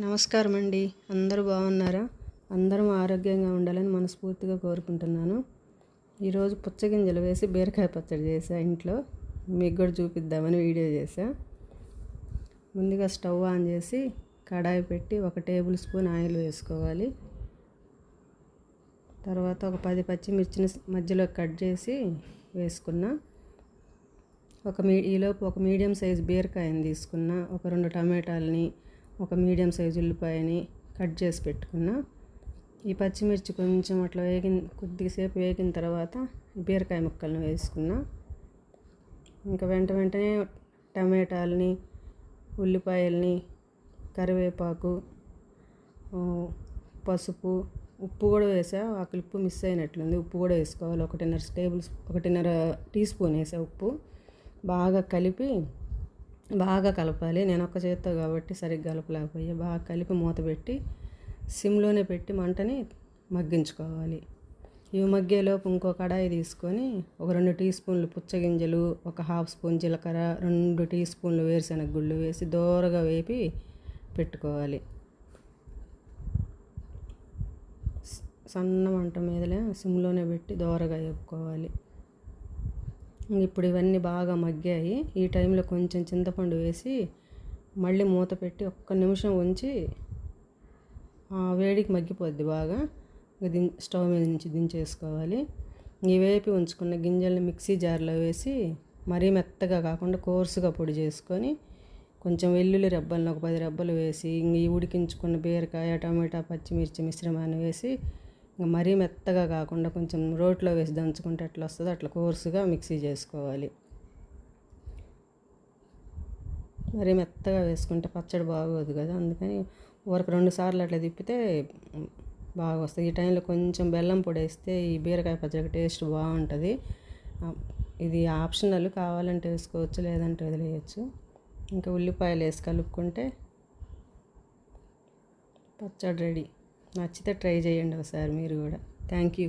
నమస్కారం అండి అందరూ బాగున్నారా? అందరం ఆరోగ్యంగా ఉండాలని మనస్ఫూర్తిగా కోరుకుంటున్నాను. ఈరోజు పుచ్చగింజలు వేసి బీరకాయ పచ్చడి చేసా ఇంట్లో. మీకు కూడా చూపిద్దామని వీడియో చేసా ముందుగా స్టవ్ ఆన్ చేసి కడాయి పెట్టి ఒక టేబుల్ స్పూన్ ఆయిల్ వేసుకోవాలి. తర్వాత ఒక పది పచ్చిమిర్చిని మధ్యలో కట్ చేసి వేసుకున్నా. ఒక మీ ఈలోపు ఒక మీడియం సైజ్ బీరకాయని తీసుకున్న. ఒక రెండు టమాటాలని ఒక మీడియం సైజు ఉల్లిపాయని కట్ చేసి పెట్టుకున్నా. ఈ పచ్చిమిర్చి కొంచెం అట్లా వేగిన కొద్దిసేపు వేగిన తర్వాత బీరకాయ ముక్కలను వేసుకున్నా. ఇంకా వెంట వెంటనే టమాటాలని ఉల్లిపాయల్ని కరివేపాకు పసుపు ఉప్పు కూడా వేసా. ఆ ఉప్పు మిస్ అయినట్లుంది. ఉప్పు కూడా వేసుకోవాలి. ఒకటిన్నర టేబుల్ ఒకటిన్నర టీ స్పూన్ వేసా ఉప్పు. బాగా కలిపి బాగా కలపాలి. నేను ఒక్క చేత్తో కాబట్టి సరిగ్గా కలపలేకపోయా. బాగా కలిపి మూత పెట్టి సిమ్లోనే పెట్టి మంటని మగ్గించుకోవాలి. ఇవి మగ్గేలోపు ఇంకో కడాయి తీసుకొని ఒక రెండు టీ స్పూన్లు పుచ్చగింజలు ఒక హాఫ్ స్పూన్ జీలకర్ర రెండు టీ స్పూన్లు వేరుశనగ గుళ్ళు వేసి దోరగా వేపి పెట్టుకోవాలి. సన్న మంట మీదలే సిమ్లోనే పెట్టి దోరగా వేపుకోవాలి. ఇప్పుడు ఇవన్నీ బాగా మగ్గాయి. ఈ టైంలో కొంచెం చింతపండు వేసి మళ్ళీ మూత పెట్టి ఒక్క నిమిషం ఉంచి వేడికి మగ్గిపోద్ది బాగా. దిం స్టవ్ మీద నుంచి దించేసుకోవాలి. ఇవేపి వేపి ఉంచుకున్న గింజల్ని మిక్సీ జార్లో వేసి మరీ మెత్తగా కాకుండా కోర్సుగా పొడి చేసుకొని కొంచెం వెల్లుల్లి రెబ్బలను ఒక పది రెబ్బలు వేసి ఈ ఉడికించుకున్న బీరకాయ టమాటా పచ్చిమిర్చి మిశ్రమాన్ని వేసి ఇంకా మరీ మెత్తగా కాకుండా కొంచెం రోట్లో వేసి దంచుకుంటే ఎట్లా వస్తుందో అట్లా కోర్సుగా మిక్సీ చేసుకోవాలి. మరీ మెత్తగా వేసుకుంటే పచ్చడి బాగోదు కదా అందుకని ఊరకు రెండు సార్లు అట్లా తిప్పితే బాగా వస్తుంది ఈ టైంలో కొంచెం బెల్లం పొడి వేస్తే ఈ బీరకాయ పచ్చడి టేస్ట్ బాగుంటుంది. ఇది ఆప్షనల్ కావాలంటే వేసుకోవచ్చు లేదంటే వదిలేయచ్చు. ఇంకా ఉల్లిపాయలు వేసి కలుపుకుంటే పచ్చడి రెడీ. నచ్చితే ట్రై చేయండి ఒకసారి మీరు కూడా. Thank you.